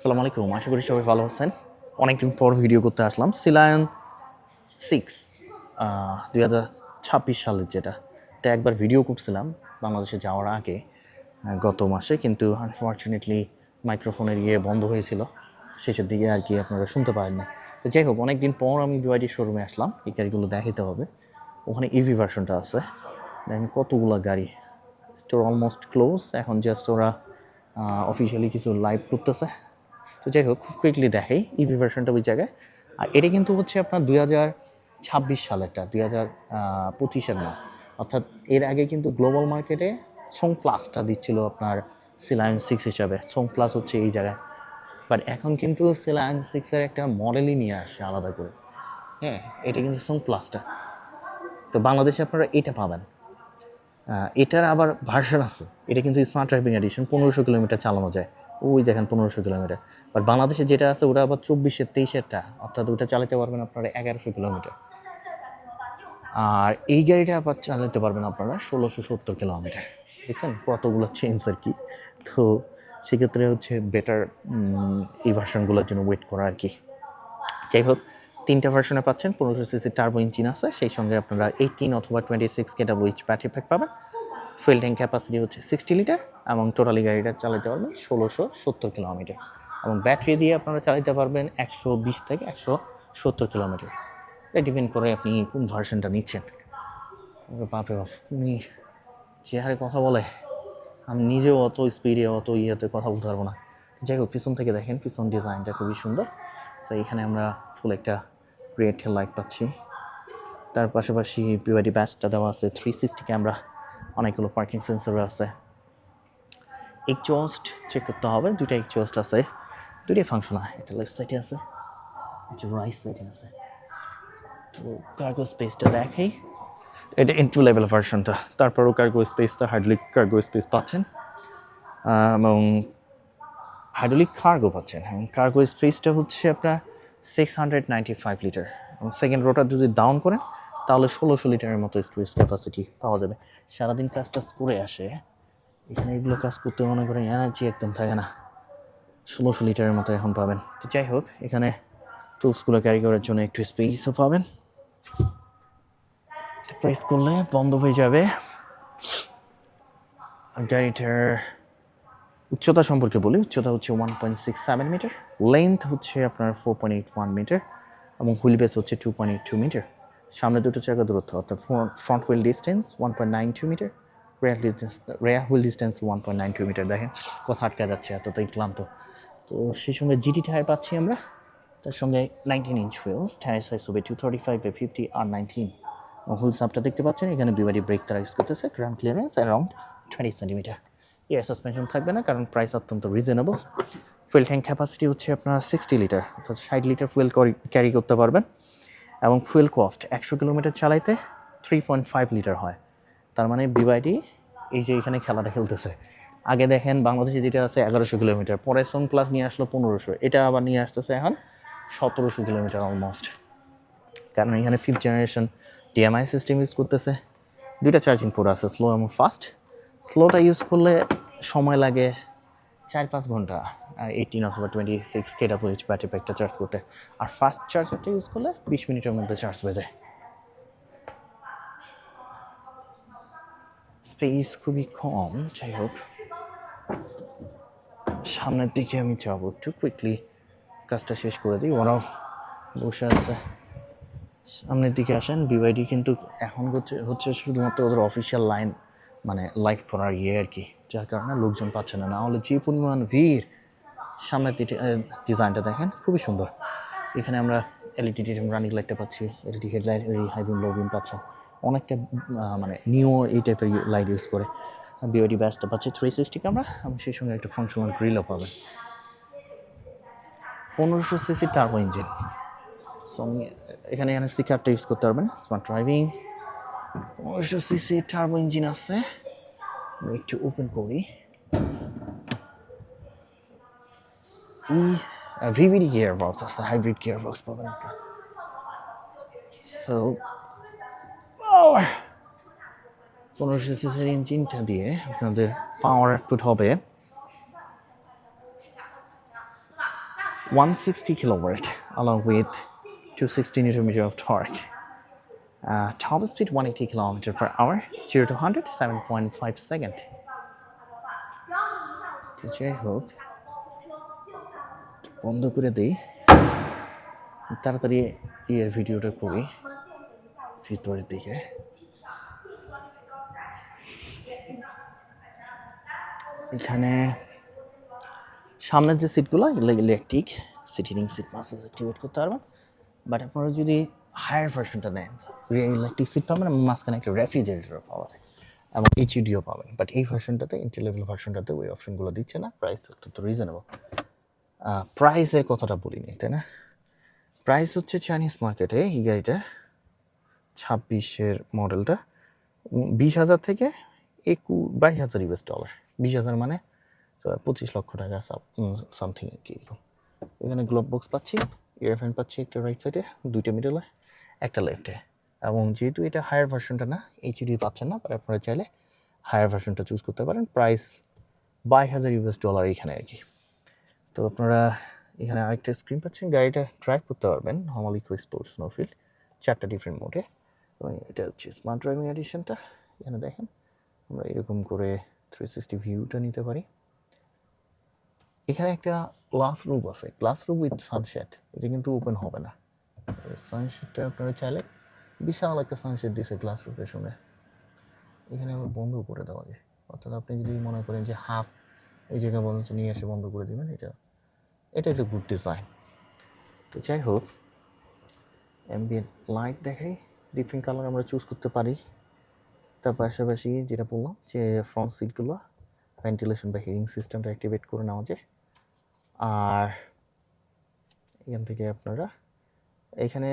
আসসালামু আলাইকুম। আশা করি সবাই ভালো আছেন। অনেকদিন পর ভিডিও করতে আসলাম। সিলায়ন সিক্স দুই হাজার ছাব্বিশ সালের যেটা। এটা একবার ভিডিও করছিলাম বাংলাদেশে যাওয়ার আগে গত মাসে। কিন্তু আনফর্চুনেটলি মাইক্রোফোনের ইয়ে বন্ধ হয়েছিল। শেষের দিকে আর কি আপনারা শুনতে পারেন না তো যাই হোক, অনেকদিন পর আমি বিআইডি শোরুমে আসলাম। এই গাড়িগুলো দেখাতে হবে। ওখানে ইভি ভার্সনটা আছে। দেখেন কতগুলো গাড়ি? স্টোর অলমোস্ট ক্লোজ এখন জাস্ট ওরা অফিসিয়ালি কিছু লাইভ করতেছে। তো যাই হোক, খুব কুইকলি দেখাই ইভি ভার্সনটা ওই জায়গায়। আর এটা কিন্তু হচ্ছে আপনার দুই হাজার ছাব্বিশ সালেরটা, দুই হাজার পঁচিশের না। অর্থাৎ এর আগে কিন্তু গ্লোবাল মার্কেটে সোং প্লাসটা দিচ্ছিল আপনার সিলায়ন সিক্স হিসাবে। সোং প্লাস হচ্ছে এই জায়গায়। বাট এখন কিন্তু সিলায়ন সিক্সের একটা মডেলই নিয়ে আসছে আলাদা করে। হ্যাঁ এটা কিন্তু সোং প্লাসটা তো বাংলাদেশে আপনারা এটা পাবেন। এটার আবার ভার্সন আছে। এটা কিন্তু স্মার্ট ড্রাইভিং এডিশন পনেরোশো কিলোমিটার চালানো যায়। ওই দেখেন পনেরোশো কিলোমিটার। বাট বাংলাদেশে যেটা আছে, ওটা আবার চব্বিশের তেইশেরটা। অর্থাৎ ওটা চালাতে পারবেন আপনারা এগারোশো কিলোমিটার। আর এই গাড়িটা আবার চালাতে পারবেন আপনারা ষোলোশো সত্তর কিলোমিটার। দেখছেন কতগুলো চেঞ্জ আর কি? তো সেক্ষেত্রে হচ্ছে বেটার এই ভার্সনগুলোর জন্য ওয়েট করা আর কি। যাই হোক, তিনটা ভার্সনে পাচ্ছেন, পনেরোশো সিসি টার্বো ইঞ্জিন আছে। সেই সঙ্গে আপনারা এইটিন অথবা টোয়েন্টি সিক্স কেটা উইচ ব্যাটারি প্যাক পাবেন। ফুয়েল ট্যাঙ্ক ক্যাপাসিটি হচ্ছে সিক্সটি লিটার এবং টোটালি গাড়িটা চালাতে পারবেন ষোলোশো সত্তর কিলোমিটার এবং ব্যাটারি দিয়ে আপনারা চালাতে পারবেন একশো বিশ থেকে একশো সত্তর কিলোমিটার। এটা ডিপেন্ড করে আপনি কোন ভার্সনটা নিচ্ছেন। বাপরে বাপ, উনি যে হারে কথা বলে। আমি নিজেও অত স্পিডে অত ইয়েতে কথা বলতে পারব না। যাই হোক, পিছন থেকে দেখেন, পিছন ডিজাইনটা খুবই সুন্দর। সো এখানে আমরা ফুল একটা গ্রেট লাইট পাচ্ছি। তার পাশাপাশি পিওয়াইডি ব্যাচটা দেওয়া আছে থ্রি সিক্সটি ক্যামেরা অনেকগুলো পার্কিং সেন্সর আছে। এক্সজস্ট চেক করতে হবে, দুইটা এক্সজস্ট আছে, দুইটাই ফাংশন হয় এটা লেফট সাইডে আছে এটা রাইট সাইডে আছে। তো কার্গো স্পেসটা দেখাই। এটা ইন্টু লেভেল ভার্সনটা তারপরও কার্গো স্পেসটা হাইড্রোলিক কার্গো স্পেস পাচ্ছেন। এবং হাইড্রোলিক কার্গো পাচ্ছেন। এবং কার্গো স্পেসটা হচ্ছে আপনার six hundred ninety five litre এবং সেকেন্ড রোটার যদি ডাউন করেন তাহলে ষোলোশো লিটারের মতো স্টোরেজ ক্যাপাসিটি পাওয়া যাবে। সারাদিন কাজ টাজ করে আসে, এখানে এগুলো কাজ করতে মনে করেন এনার্জি একদম থাকে না। ষোলোশো লিটারের মতো এখন পাবেন। তো যাই হোক, এখানে টুলসগুলো ক্যারি করার জন্য একটু স্পেসও পাবেন। প্রেস করলে বন্ধ হয়ে যাবে। গাড়িটার উচ্চতা সম্পর্কে বলি, উচ্চতা হচ্ছে one point six seven metre length হচ্ছে আপনার four point eight one metre এবং হুইল বেস হচ্ছে two point eight two metre সামনে দুটো চাকা দূরত্ব, অর্থাৎ front wheel distance one point nine two metre rear distance rear wheel distance one point nine two metre দেখেন কথা আটকা যাচ্ছে, এতটাই ক্লান্ত। তো সেই সঙ্গে জিটি টায়ার পাচ্ছি আমরা, তার সঙ্গে nineteen inch wheels tyre size হবে two thirty five by fifty R nineteen wheel সাপটা দেখতে পাচ্ছেন, এখানে বিবারি ব্রেক তারা ইউজ করতেছে ground clearance around twenty centimetre air suspension থাকবে না, কারণ প্রাইস অত্যন্ত রিজনেবল ফুয়েল ট্যাঙ্ক ক্যাপাসিটি হচ্ছে আপনার সিক্সটি লিটার অর্থাৎ ষাট লিটার ফুয়েল ক্যারি করতে পারবেন। এবং ফুয়েল কস্ট একশো কিলোমিটার চালাইতে থ্রি পয়েন্ট ফাইভ লিটার হয়। তার মানে বিবাইডি এই যে এখানে খেলাটা খেলতেছে। আগে দেখেন বাংলাদেশে যেটা আছে এগারোশো কিলোমিটার, পরে সং প্লাস নিয়ে আসলো পনেরোশো, এটা আবার নিয়ে আসতেছে এখন সতেরোশো কিলোমিটার অলমোস্ট কারণ এখানে fifth generation DMI system use করতেছে। দুইটা চার্জিং পোর্ট আছে স্লো এবং ফাস্ট স্লোটা ইউজ করলে সময় লাগে চার পাঁচ ঘণ্টা। এইটিন অথবা টোয়েন্টি সিক্স কেটা এইচ ব্যাটারি প্যাকটা চার্জ করতে। আর ফাস্ট চার্জারটা ইউজ করলে বিশ মিনিটের মধ্যে চার্জ হয়ে যায়। স্পেস খুবই কম, যাই হোক। সামনের দিকে আমি যাব একটু কুইকলি কাজটা শেষ করে দিই, ওরাও বসে আছে। সামনের দিকে আসেন বিওয়াইডি কিন্তু এখন হচ্ছে হচ্ছে শুধুমাত্র ওদের অফিসিয়াল লাইন মানে লাইভ করার ইয়ে আর কি, যার কারণে লোকজন পাচ্ছে না। না হলে যে পরিমাণ ভিড় সামনের ডিজাইনটা দেখেন, খুবই সুন্দর। এখানে আমরা এলইডি রানিং লাইটটা পাচ্ছি LED headlight high beam low beam পাচ্ছি অনেকটা মানে নিও এই টাইপের লাইট ইউজ করে। বিওডি ব্যাসটা পাচ্ছি থ্রি সিক্সটি ক্যামেরা এবং সেই সঙ্গে একটা ফাংশনাল গ্রিলও পাবেন। পনেরোশো সিসি টার্বো ইঞ্জিন সঙ্গে এখানে এনএফসি কার্ডটা ইউজ করতে পারবেন স্মার্ট ড্রাইভিং পনেরোশো সিসি টার্বো ইঞ্জিন আছে। একটু ওপেন করি। ভিভিডি গিয়ার বক্স আছে হাইব্রিড গিয়ার বক্স পাবেন আপনার সো পনেরোশো সিসির ইঞ্জিনটা দিয়ে আপনাদের পাওয়ার আউটপুট হবে 160 kilowatt along with 260 newton meter of torque. Uh, top speed 180 kilometer per hour, 0 to 100 7.5 second. তো যাই হোক বন্ধ করে দিই। তাড়াতাড়ি ইয়ের ভিডিওটা করি। ভিতরের দিকে। এখানে সামনের যে সিটগুলো এগুলো electric seating seat massage activate করতে পারবেন। বাট আপনারা যদি হায়ার ভার্সনটা নেন ইলেকট্রিক সিট পাবেন মাঝখানে একটা রেফ্রিজারেটর পাওয়া যায় এবং এইচডিও পাবেন। বাট এই ভার্সনটাতে এন্ট্রি লেভেল ভার্সনটাতে ওই অপশনগুলো দিচ্ছে না। প্রাইস অত্যন্ত রিজনেবল প্রাইসের কথাটা বলিনি, তাই না? প্রাইস হচ্ছে চাইনিজ মার্কেটে এই গাড়িটার ছাব্বিশের মডেলটা বিশ হাজার থেকে একু, বাইশ হাজার ইউএস ডলার বিশ হাজার মানে পঁচিশ লক্ষ টাকা সামথিং আর কি এখানে গ্লোভ বক্স পাচ্ছি ইয়ারফ্যান পাচ্ছি একটা রাইট সাইডে দুইটা মিডলে একটা লেফটে এবং যেহেতু এটা হায়ার ভার্সনটা না এইচডি পাচ্ছেন না আপনারা চাইলে হায়ার ভার্সনটা চুজ করতে পারেন। প্রাইস বাইশ হাজার ইউএস ডলার এখানে আর কি। তো আপনারা এখানে আরেকটা স্ক্রিন পাচ্ছেন। গাড়িটা ড্রাইভ করতে পারবেন নর্মাল ইকো স্পোর্টস স্নোফিল্ড চারটা ডিফারেন্ট মোডে এবং এটা হচ্ছে স্মার্ট ড্রাইভিং এডিশনটা এখানে দেখেন, আমরা এরকম করে থ্রি সিক্সটি ভিউটা নিতে পারি। এখানে একটা ক্লাস রুম আছে। ক্লাস রুম উইথ সানসেট এটা কিন্তু ওপেন হবে না। সানসেটটা আপনারা চাইলে বিশাল একটা সানসেট দিছে গ্লাস রুফের সঙ্গে। এখানে আবার বন্ধ করে দেওয়া যায়। অর্থাৎ আপনি যদি মনে করেন যে হাফ এই জায়গা বন্ধ, নিয়ে এসে বন্ধ করে দেবেন, এটা এটা একটা গুড ডিজাইন তো যাই হোক অ্যাম্বিয়েন্ট লাইট দেখাই ডিফারেন্ট কালার আমরা চুজ করতে পারি। তার পাশাপাশি যেটা বললাম যে ফ্রন্ট সিটগুলো ভেন্টিলেশন বা হিটিং সিস্টেমটা অ্যাক্টিভেট করে নেওয়া যায়। আর এখান থেকে আপনারা, এখানে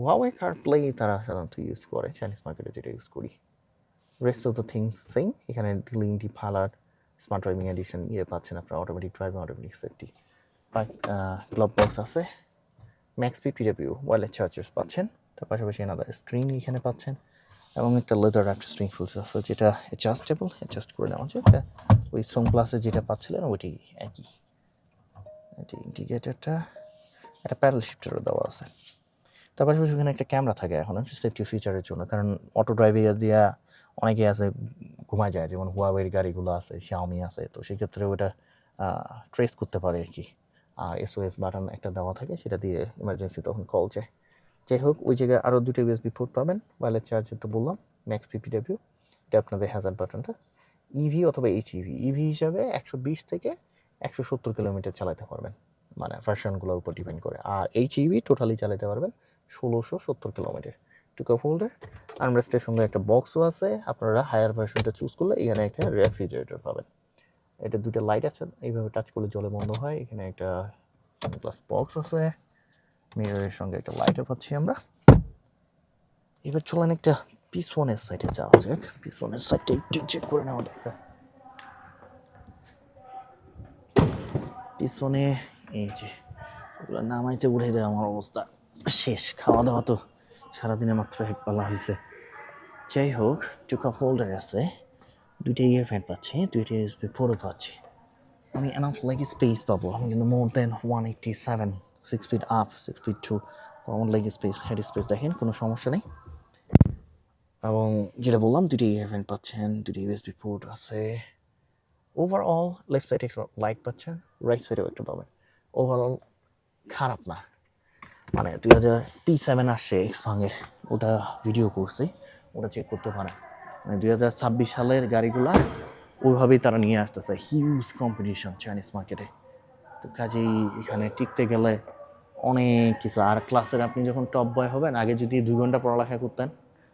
ওয়াওয়ে কার প্লে তারা সাধারণত ইউজ করে চাইনিজ মার্কেটে যেটা ইউজ করি। Rest of the things same এখানে ডিলিং ডিপ হালার স্মার্ট ড্রাইভিং এডিশন ইয়ে পাচ্ছেন আপনার automatic driving automatic safety glove box আছে। ম্যাক্স পিপিডাব্লিউ ওয়াইলেস চার্জার্স পাচ্ছেন। তার পাশাপাশি এনাদার স্ক্রিন এখানে পাচ্ছেন। এবং একটা লেদার একটা স্ট্রিং ফুলস আছে, যেটা অ্যাডজাস্টেবল অ্যাডজাস্ট করে নেওয়া যায়। এটা ওই সোম প্লাসে যেটা পাচ্ছিলেন, ওইটি একই। এটি ইন্ডিকেটারটা একটা প্যাডেল শিফটারও দেওয়া আছে। তার পাশাপাশি ওখানে একটা ক্যামেরা থাকে এখন, সেফটি ফিচারের জন্য। কারণ অটো ড্রাইভে দিয়া অনেকে আছে ঘুমায় যায়। যেমন হুয়াওয়ের গাড়িগুলো আছে শাওমি আছে, তো সেক্ষেত্রে ওটা ট্রেস করতে পারে আর কি। আর এসওএস বাটন একটা দেওয়া থাকে, সেটা দিয়ে ইমার্জেন্সি তখন কল যায়। যাই হোক, ওই জায়গায় আরও দুটো ইউএসবি পোর্ট পাবেন ওয়ালেট চার্জের তো বললাম ম্যাক্স পিপিডাব্লিউ এটা আপনাদের হ্যাজার বাটনটা ইভি অথবা এইচ ইভি ইভি হিসাবে একশো বিশ থেকে একশো সত্তর কিলোমিটার চালাতে পারবেন। মানে ভার্সনগুলোর উপর ডিপেন্ড করে। আর এইচ ইভি টোটালি চালাতে পারবেন, ষোলোশো সত্তর কিলোমিটার টুকা ফোল্ডার আর্মরেস্টের সঙ্গে একটা বক্সও আছে, আপনারা হায়ার ভার্সনটা চুজ করলে এখানে একটা রেফ্রিজারেটর পাবেন। এটা দুটো লাইট আছে, এইভাবে টাচ করলে জলে বন্ধ হয়। এখানে একটা গ্লাস বক্স আছে মিররের সঙ্গে একটা লাইটও পাচ্ছি আমরা। এবার চলেন একটা পিছনের সাইডে যাওয়া যাক। পিছনের সাইডটা একটু চেক করে নেওয়া দরকার পিছনে এই যে নামাইতে উঠে যায় আমার অবস্থা। শেষ, খাওয়া দাওয়া তো সারাদিনে মাত্র এক পালা হয়েছে যাই হোক টুকা ফোল্ডার আছে। দুইটা ইয়ার ফ্যান পাচ্ছি, দুইটা ইউএসবি ফোরও পাচ্ছি। আমি এনাফ লাইক স্পেস পাবো। আমি কিন্তু more than one eighty seven six feet up six feet two আমার লাইক স্পেস হেড স্পেস দেখেন, কোনো সমস্যা নেই। এবং যেটা বললাম দুটি ইয়ারফ্যান পাচ্ছেন দুটি ইউএসবি পোর্ট আছে। ওভারঅল লেফট সাইডে একটা লাইট পাচ্ছেন রাইট সাইডেও একটা পাবেন। ওভারঅল খারাপ না। মানে দুই হাজার পি সেভেন আসছে এক্সপাঙ্গের ওটা ভিডিও করছি, ওটা চেক করতে পারেন। মানে দুই হাজার ছাব্বিশ সালের গাড়িগুলা ওইভাবেই তারা নিয়ে আসতেছে। হিউজ কম্পিটিশন চাইনিজ মার্কেটে তো কাজেই এখানে টিকতে গেলে অনেক কিছু। আর ক্লাসের আপনি যখন টপ বয় হবেন, আগে যদি দুই ঘণ্টা পড়ালেখা করতেন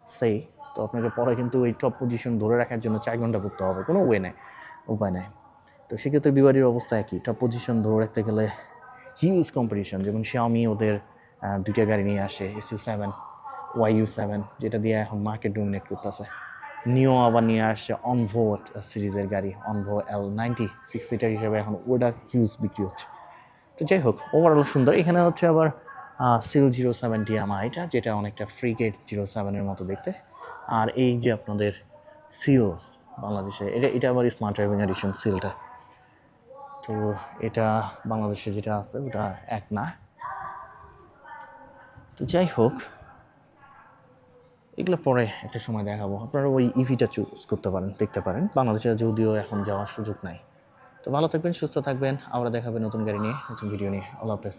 সেই তো আপনাকে পরে কিন্তু ওই টপ পজিশন ধরে রাখার জন্য চার ঘণ্টা পড়তে হবে। কোনো ওয়ে নেই, উপায় নেই। তো সেক্ষেত্রে বিবাড়ির অবস্থা একই। টপ পজিশন ধরে রাখতে গেলে হিউজ কম্পিটিশন যেমন Xiaomi ওদের দুইটা গাড়ি নিয়ে আসে S seven Y U seven যেটা দিয়ে এখন মার্কেট ডোমিনেট করতেছে। নিও আবার নিয়ে আসছে অনভো সিরিজের গাড়ি Onvo L ninety six seater হিসেবে এখন ওটা হিউজ বিক্রি হচ্ছে। তো যাই হোক ওভারঅল সুন্দর। এখানে হচ্ছে আবার সিল জিরো সেভেন ডিএমআই এটা যেটা অনেকটা ফ্রি গেট জিরো সেভেনের মতো দেখতে। আর এই যে আপনাদের সিল বাংলাদেশে, এটা এটা আবার স্মার্ট ড্রাইভিং এডিশন সিলটা তো এটা বাংলাদেশে যেটা আছে, ওটা এক না। তো যাই হোক, এগুলো পরে একটা সময় দেখাবো। আপনারা ওই ইভিটা চুজ করতে পারেন, দেখতে পারেন। বাংলাদেশে যদিও এখন যাওয়ার সুযোগ নাই। তো ভালো থাকবেন, সুস্থ থাকবেন। আমরা দেখাবেন নতুন গাড়ি নিয়ে, নতুন ভিডিও নিয়ে। আল্লাহ হাফেজ।